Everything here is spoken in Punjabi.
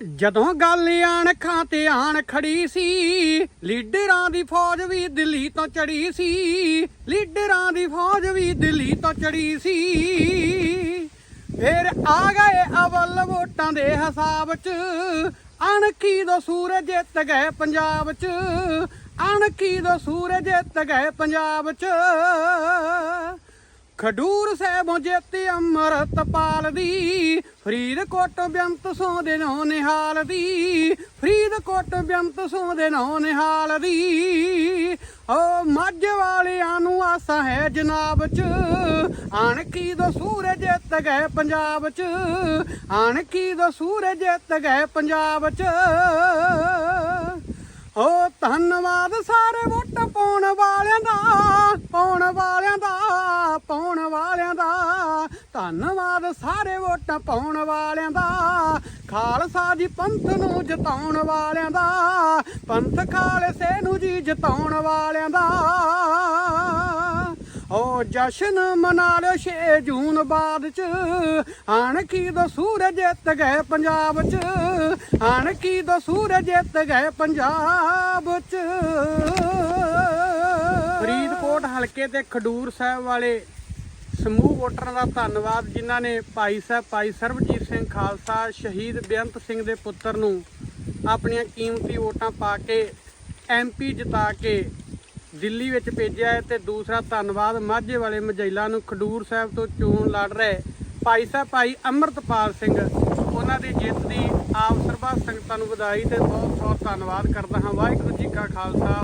ਜਦੋਂ ਗੱਲ ਆਣ ਤੇ ਆਣ ਖੜੀ ਸੀ, ਲੀਡਰਾਂ ਦੀ ਫੌਜ ਵੀ ਦਿੱਲੀ ਤੋਂ ਚੜੀ ਸੀ, ਲੀਡਰਾਂ ਦੀ ਫੌਜ ਵੀ ਦਿੱਲੀ ਤੋਂ ਚੜੀ ਸੀ। ਫਿਰ ਆ ਗਏ ਅਵਲ ਵੋਟਾਂ ਦੇ ਹਿਸਾਬ 'ਚ, ਅਣਖੀ ਦੋ ਸੂਰਜ ਜਿੱਤ ਗਏ ਪੰਜਾਬ 'ਚ, ਅਣਖੀ ਦੋ ਸੂਰਜ ਜਿੱਤ ਗਏ ਪੰਜਾਬ 'ਚ। ਖਡੂਰ ਸਾਹਿਬੋਂ ਜਿੱਤੀ ਅੰਮ੍ਰਿਤਪਾਲ ਦੀ ਫਰੀਦਕੋਟ ਬੇਅੰਤ ਸੋ ਨੋ ਨਿਹਾਲ ਦੀ ਫਰੀਦਕੋਟ ਬੇਅੰਤ ਸੋ ਨੋ ਨਿਹਾਲ ਦੀ ਓ ਮੱਝ ਵਾਲਿਆਂ ਨੂੰ ਆਸਾਂ ਹੈ ਜਨਾਬ ਚ ਆਣ ਕੀ ਦੋ ਸੂਰਜ ਜਿੱਤ ਗਏ ਪੰਜਾਬ ਚ ਆਣ ਕੀ ਦੋ ਸੂਰਜ ਜਿੱਤ ਗਏ ਪੰਜਾਬ ਚ। ਓ ਧੰਨਵਾਦ ਸਾਰੇ ਵੋਟ ਪਾਉਣ ਵਾਲਿਆਂ ਦਾ, ਪਾਉਣ ਵਾਲਿਆਂ ਧੰਨਵਾਦ ਸਾਰੇ ਵੋਟਾਂ ਪਾਉਣ ਵਾਲਿਆਂ ਦਾ। ਖਾਲਸਾ ਜੀ ਪੰਥ ਨੂੰ ਜਿਤਾਉਣ ਵਾਲਿਆਂ ਦਾ। ਪੰਥ ਖਾਲਸੇ ਨੂੰ ਜੀ ਜਿਤਾਉਣ ਵਾਲਿਆਂ ਦਾ। ਓ ਜਸ਼ਨ ਮਨਾ ਲਿਓ 6 ਜੂਨ ਬਾਅਦ ਚ, ਅਣਖੀ ਕੀ ਦੋ ਸੂਰਜ ਜਿੱਤ ਗਏ ਪੰਜਾਬ ਚ। ਅਣਖੀ ਕੀ ਦੋ ਸੂਰਜ ਜਿੱਤ ਗਏ ਪੰਜਾਬ ਚ। ਫਰੀਦਕੋਟ ਹਲਕੇ ਤੇ ਖਡੂਰ ਸਾਹਿਬ ਵਾਲੇ ਸਮੂਹ ਵੋਟਰਾਂ ਦਾ ਧੰਨਵਾਦ, ਜਿਨ੍ਹਾਂ ਨੇ ਭਾਈ ਸਾਹਿਬ ਭਾਈ ਸਰਬਜੀਤ ਸਿੰਘ ਖਾਲਸਾ, ਸ਼ਹੀਦ ਬੇਅੰਤ ਸਿੰਘ ਦੇ ਪੁੱਤਰ ਨੂੰ ਆਪਣੀਆਂ ਕੀਮਤੀ ਵੋਟਾਂ ਪਾ ਕੇ ਐਮਪੀ ਜਿਤਾ ਕੇ ਦਿੱਲੀ ਵਿੱਚ ਭੇਜਿਆ ਹੈ। ਤੇ ਦੂਸਰਾ ਧੰਨਵਾਦ, ਮਾਝੇ ਵਾਲੇ ਮਜੈਲਾ ਨੂੰ ਖਡੂਰ ਸਾਹਿਬ ਤੋਂ ਚੋਣ ਲੜ ਰਹੇ ਭਾਈ ਸਾਹਿਬ ਭਾਈ ਅੰਮ੍ਰਿਤਪਾਲ ਸਿੰਘ। ਉਹਨਾਂ ਦੀ ਜਿੱਤ ਦੀ ਆਪ ਸਰਬੱਤ ਸੰਗਤਾਂ ਨੂੰ ਵਧਾਈ ਤੇ ਬਹੁਤ ਬਹੁਤ ਧੰਨਵਾਦ ਕਰਦਾ ਹਾਂ। ਵਾਹਿਗੁਰੂ ਜੀ ਕਾ ਖਾਲਸਾ।